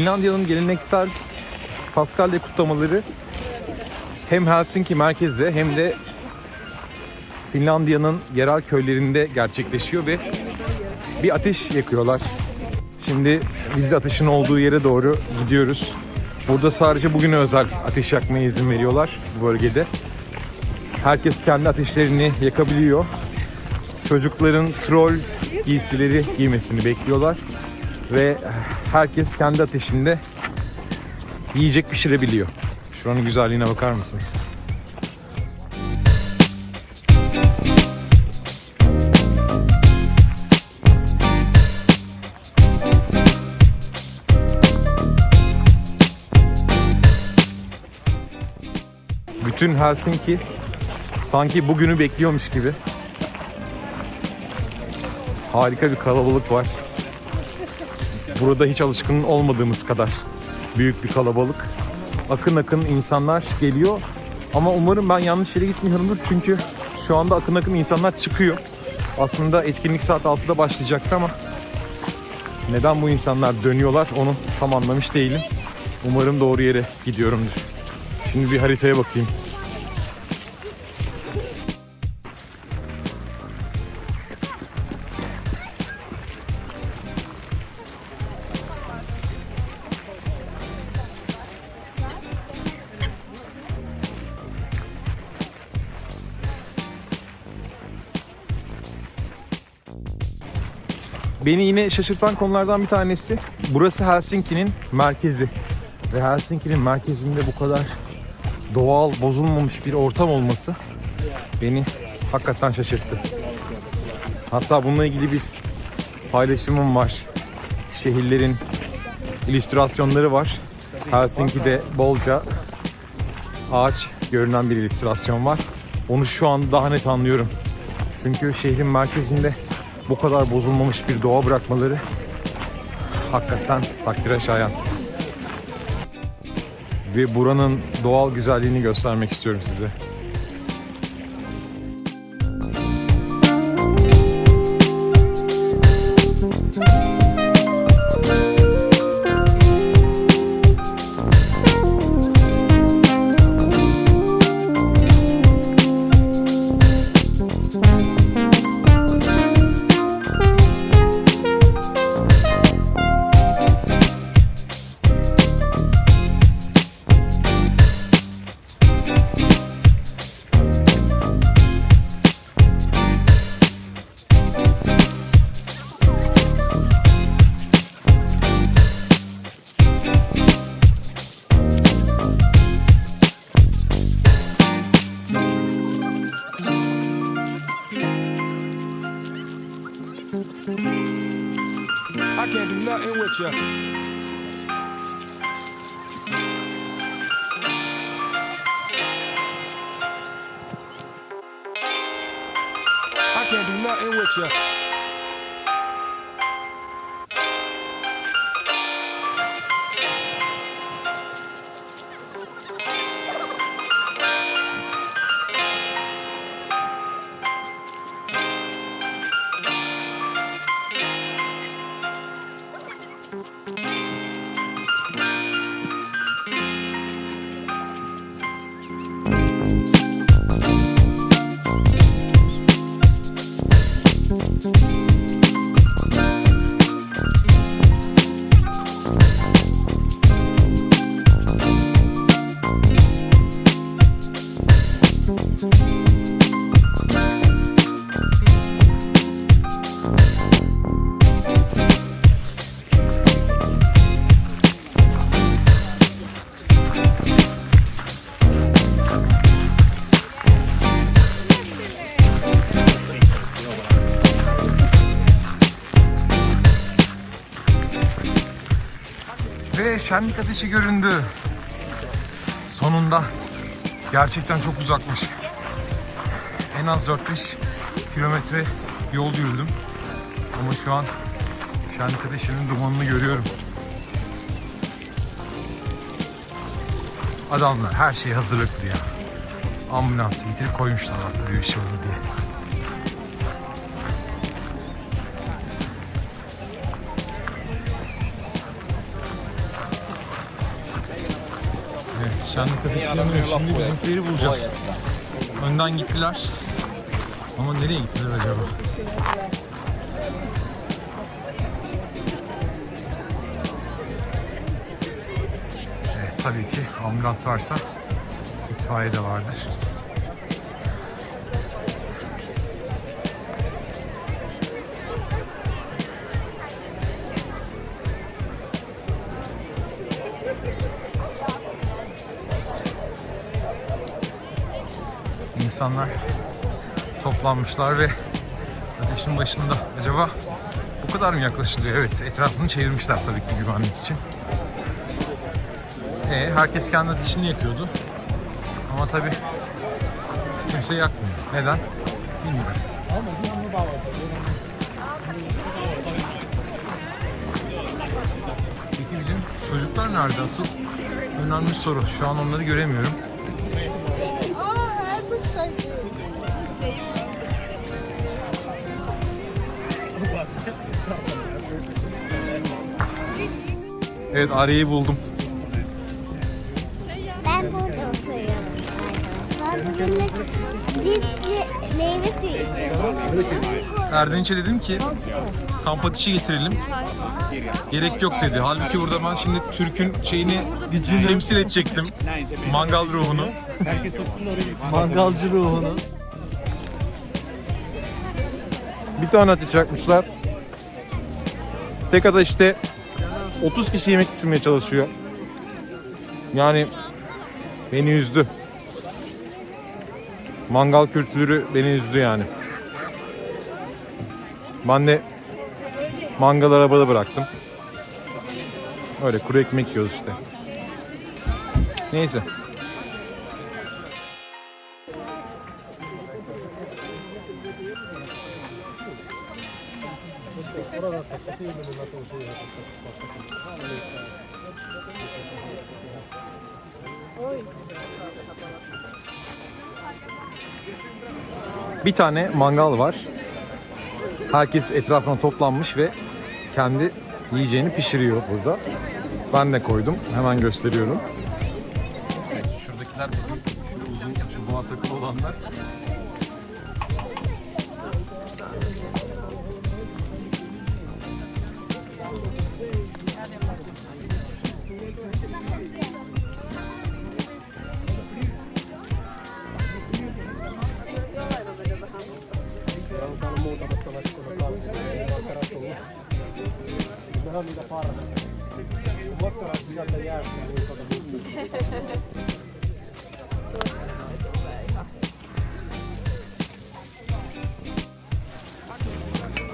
Finlandiya'nın geleneksel Paskalya kutlamaları hem Helsinki merkezde hem de Finlandiya'nın yerel köylerinde gerçekleşiyor ve bir ateş yakıyorlar. Şimdi biz de ateşin olduğu yere doğru gidiyoruz. Burada sadece bugüne özel ateş yakmaya izin veriyorlar bu bölgede. Herkes kendi ateşlerini yakabiliyor. Çocukların troll giysileri giymesini bekliyorlar. Ve herkes kendi ateşinde yiyecek pişirebiliyor. Şuranın güzelliğine bakar mısınız? Bütün Helsinki sanki bugünü bekliyormuş gibi. Harika bir kalabalık var. Burada hiç alışkın olmadığımız kadar büyük bir kalabalık. Akın akın insanlar geliyor. Ama umarım ben yanlış yere gitmiyorumdur çünkü şu anda akın akın insanlar çıkıyor. Aslında etkinlik saat 6'da başlayacaktı ama neden bu insanlar dönüyorlar onu tam anlamış değilim. Umarım doğru yere gidiyorumdur. Şimdi bir haritaya bakayım. Beni yine şaşırtan konulardan bir tanesi burası Helsinki'nin merkezi. Ve Helsinki'nin merkezinde bu kadar doğal, bozulmamış bir ortam olması beni hakikaten şaşırttı. Hatta bununla ilgili bir paylaşımım var. Şehirlerin illüstrasyonları var. Helsinki'de bolca ağaç görünen bir illüstrasyon var. Onu şu an daha net anlıyorum. Çünkü şehrin merkezinde bu kadar bozulmamış bir doğa bırakmaları hakikaten takdire şayan. Ve buranın doğal güzelliğini göstermek istiyorum size. I can't do nothing with you. I can't do nothing with you. Ve şenlik ateşi göründü. Sonunda. Gerçekten çok uzakmış. En az 4-5 kilometre yol yürüdüm. Ama şu an şenlik ateşinin dumanını görüyorum. Adamlar her şey hazırlıklı ya. Ambulansı getirip koymuşlar bak diye. Evet, şenlik ateşi yanıyor. Şimdi bizimkileri bulacağız. Önden gittiler. Ama nereye gittiler acaba? Evet, tabii ki ambulans varsa itfaiye de vardır. İnsanlar toplanmışlar ve ateşin başında. Acaba bu kadar mı yaklaşılıyor? Evet, etrafını çevirmişler tabii ki güvenlik için. E, herkes kendi ateşini yakıyordu. Ama tabii kimse yakmıyor. Neden? Bilmiyorum. Peki bizim çocuklar nerede asıl? Önemli soru. Şu an onları göremiyorum. Evet Arya'yı buldum. Ben burada oturuyorum. Ben bugün cipsli meyve suyu içiyorum. Erdinç'e dedim ki kamp ateşi getirelim. Gerek yok dedi. Halbuki burada ben şimdi Türk'ün şeyini temsil edecektim. Mangal ruhunu. Mangalcı ruhunu. Bir tane ateş yakmışlar. Tek ateşte 30 kişi yemek pişirmeye çalışıyor. Yani beni üzdü. Mangal kültürü beni üzdü yani. Ben de mangal arabada bıraktım. Öyle kuru ekmek yiyoruz işte. Neyse. Bir tane mangal var. Herkes etrafına toplanmış ve kendi yiyeceğini pişiriyor burada. Ben de koydum. Hemen gösteriyorum. Şuradakiler bizim şu uzun çubuğa takılı olanlar.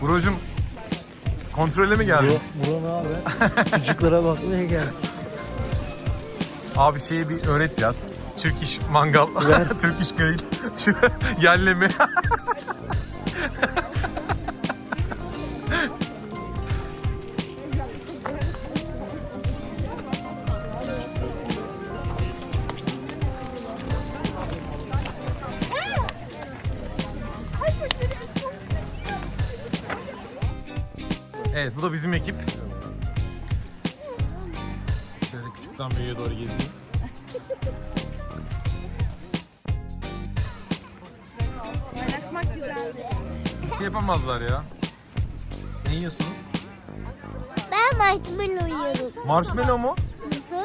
Buracım kontrole mi geldin? Buran abi. Çocuklara bakmaya gel. Abi şeyi bir öğret ya. Türk iş mangal, Türk iş grill, yerleme. Evet bu da bizim ekip. Şöyle küçükten büyüğe doğru gezeyim. Paylaşmak güzeldi. Bir şey yapamazlar ya. Ne yiyorsunuz? Ben marshmallow yiyorum. Marshmallow mu? Hı hı.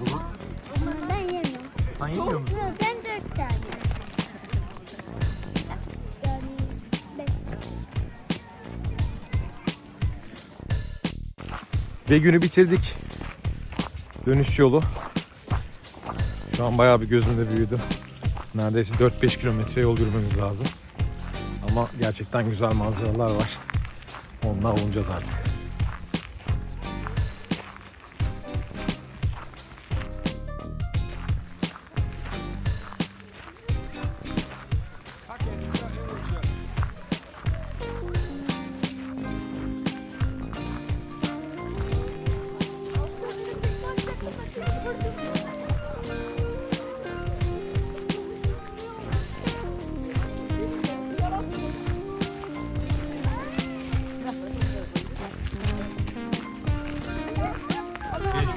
Bulut. Ben yemem. Sen yemiyor musun? Sen Ve günü bitirdik. Dönüş yolu. Şu an bayağı bir gözümde büyüdü. Neredeyse 4-5 kilometre yol yürümemiz lazım. Ama gerçekten güzel manzaralar var. Onunla olacağız artık.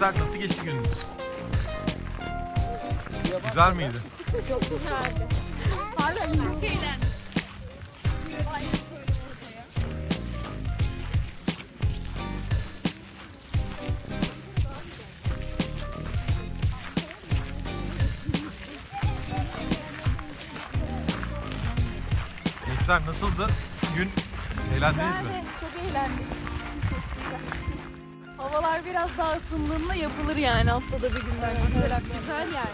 Gençler nasıl geçti gününüz? Güzel miydi? Çok güzeldi. Hala çok eğlendim. Gençler nasıldı? Gün eğlendiniz mi? Çok eğlendik. Havalar biraz daha ısındığında yapılır yani haftada bir gün bence. Güzel, güzel yani.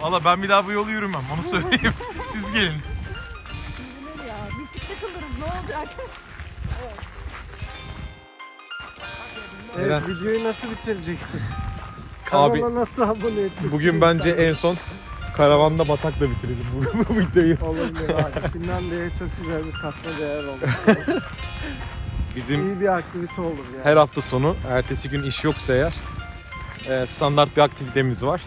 Valla ben bir daha bu yolu yürümem onu söyleyeyim. Siz gelin. Güzel ya. Biz takılırız ne olacak? Evet, Eren. videoyu nasıl bitireceksin? Abi, Kanala nasıl abone edeceksin? Bugün bence en son karavanda batakla bitirelim bu, bu videoyu. Olabilir abi. Finlandiya'ya çok güzel bir katma değer oldu. Bizim İyi bir aktivite olur yani. her hafta sonu ertesi gün iş yoksa eğer e, standart bir aktivitemiz var.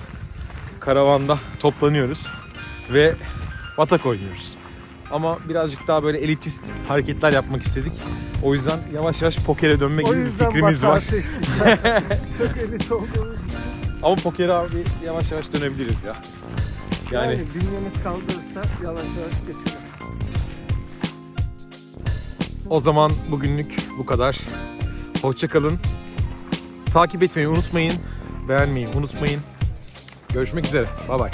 Karavanda toplanıyoruz ve batak oynuyoruz. Ama birazcık daha böyle elitist hareketler yapmak istedik. O yüzden yavaş yavaş pokere dönme O gibi bir yüzden fikrimiz batağı var. seçtik. çok elit olduğumuz için. Ama pokere abi yavaş yavaş dönebiliriz ya. Yani, Yani bünyemiz kaldırırsa yavaş yavaş geçelim. O zaman bugünlük bu kadar. Hoşça kalın. Takip etmeyi unutmayın. Beğenmeyi unutmayın. Görüşmek üzere. Bay bay.